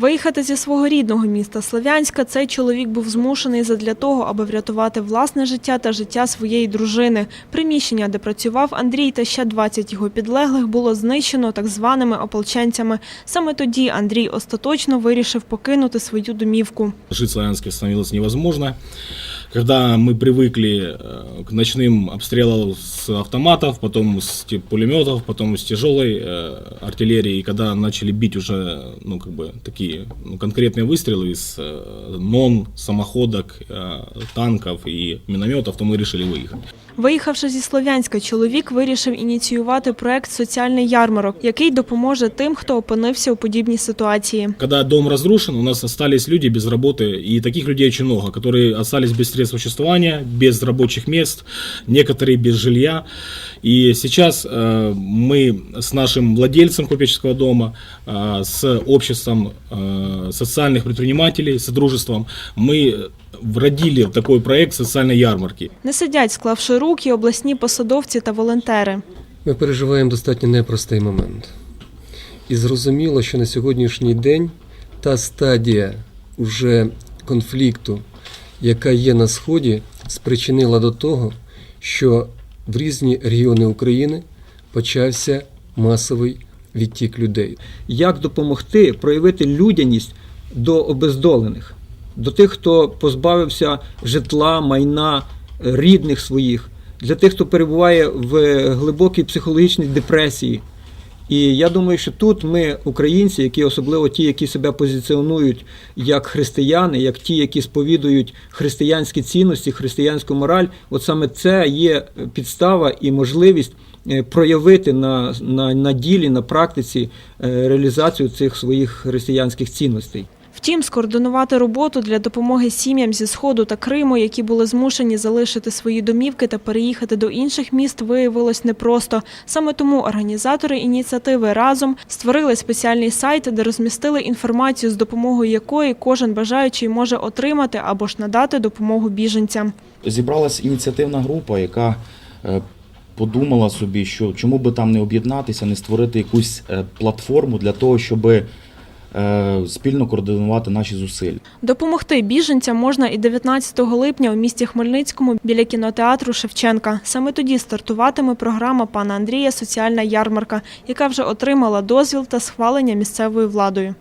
Виїхати зі свого рідного міста Слов'янська цей чоловік був змушений задля того, аби врятувати власне життя та життя своєї дружини. Приміщення, де працював Андрій та ще 20 його підлеглих, було знищено так званими ополченцями. Саме тоді Андрій остаточно вирішив покинути свою домівку. Жити Слов'янське становилось невозможно Когда мы привыкли э, к ночным обстрелам с автоматов, потом с те- пулеметов, потом с тяжелой э, артиллерии, и когда начали бить уже ну, как бы, такие ну, конкретные выстрелы из э, нон, самоходок, э, танков и минометов, то мы решили выехать. Виїхавши зі Слов'янська, чоловік вирішив ініціювати проект Соціальний ярмарок, який допоможе тим, хто опинився у подібній ситуації. Когда дом разрушен, у нас остались люди без работы, и таких людей очень много, которые остались без средств существования, без рабочих мест, некоторые без жилья. И сейчас э, мы с нашим владельцем купеческого дома, э, с обществом э, социальных предпринимателей, с дружеством, мы вродили в такой проект социальной ярмарки. Не сидять, склавши руки, обласні посадовці та волонтери. Ми переживаємо достатньо непростий момент. І зрозуміло, що на сьогоднішній день та стадія уже конфлікту, яка є на Сході, спричинила до того, що в різні регіони України почався масовий відтік людей. як допомогти проявити людяність до обездолених, до тих, хто позбавився житла, майна, рідних своїх, для тих, хто перебуває в глибокій психологічній депресії. І я думаю, що тут ми, українці, які особливо ті, які себе позиціонують як християни, як ті, які сповідують християнські цінності, християнську мораль, от саме це є підстава і можливість е, проявити на, на, на ділі, на практиці е, реалізацію цих своїх християнських цінностей. Втім, скоординувати роботу для допомоги сім'ям зі Сходу та Криму, які були змушені залишити свої домівки та переїхати до інших міст, виявилось непросто. Саме тому організатори ініціативи разом створили спеціальний сайт, де розмістили інформацію, з допомогою якої кожен бажаючий може отримати або ж надати допомогу біженцям. зібралась ініціативна група, яка е, подумала собі, що чому би там не об'єднатися, не створити якусь е, платформу для того, щоб спільно координувати наші зусилля. Допомогти біженцям можна і 19 липня у місті Хмельницькому біля кінотеатру Шевченка. Саме тоді стартуватиме програма пана Андрія Соціальна ярмарка, яка вже отримала дозвіл та схвалення місцевою владою.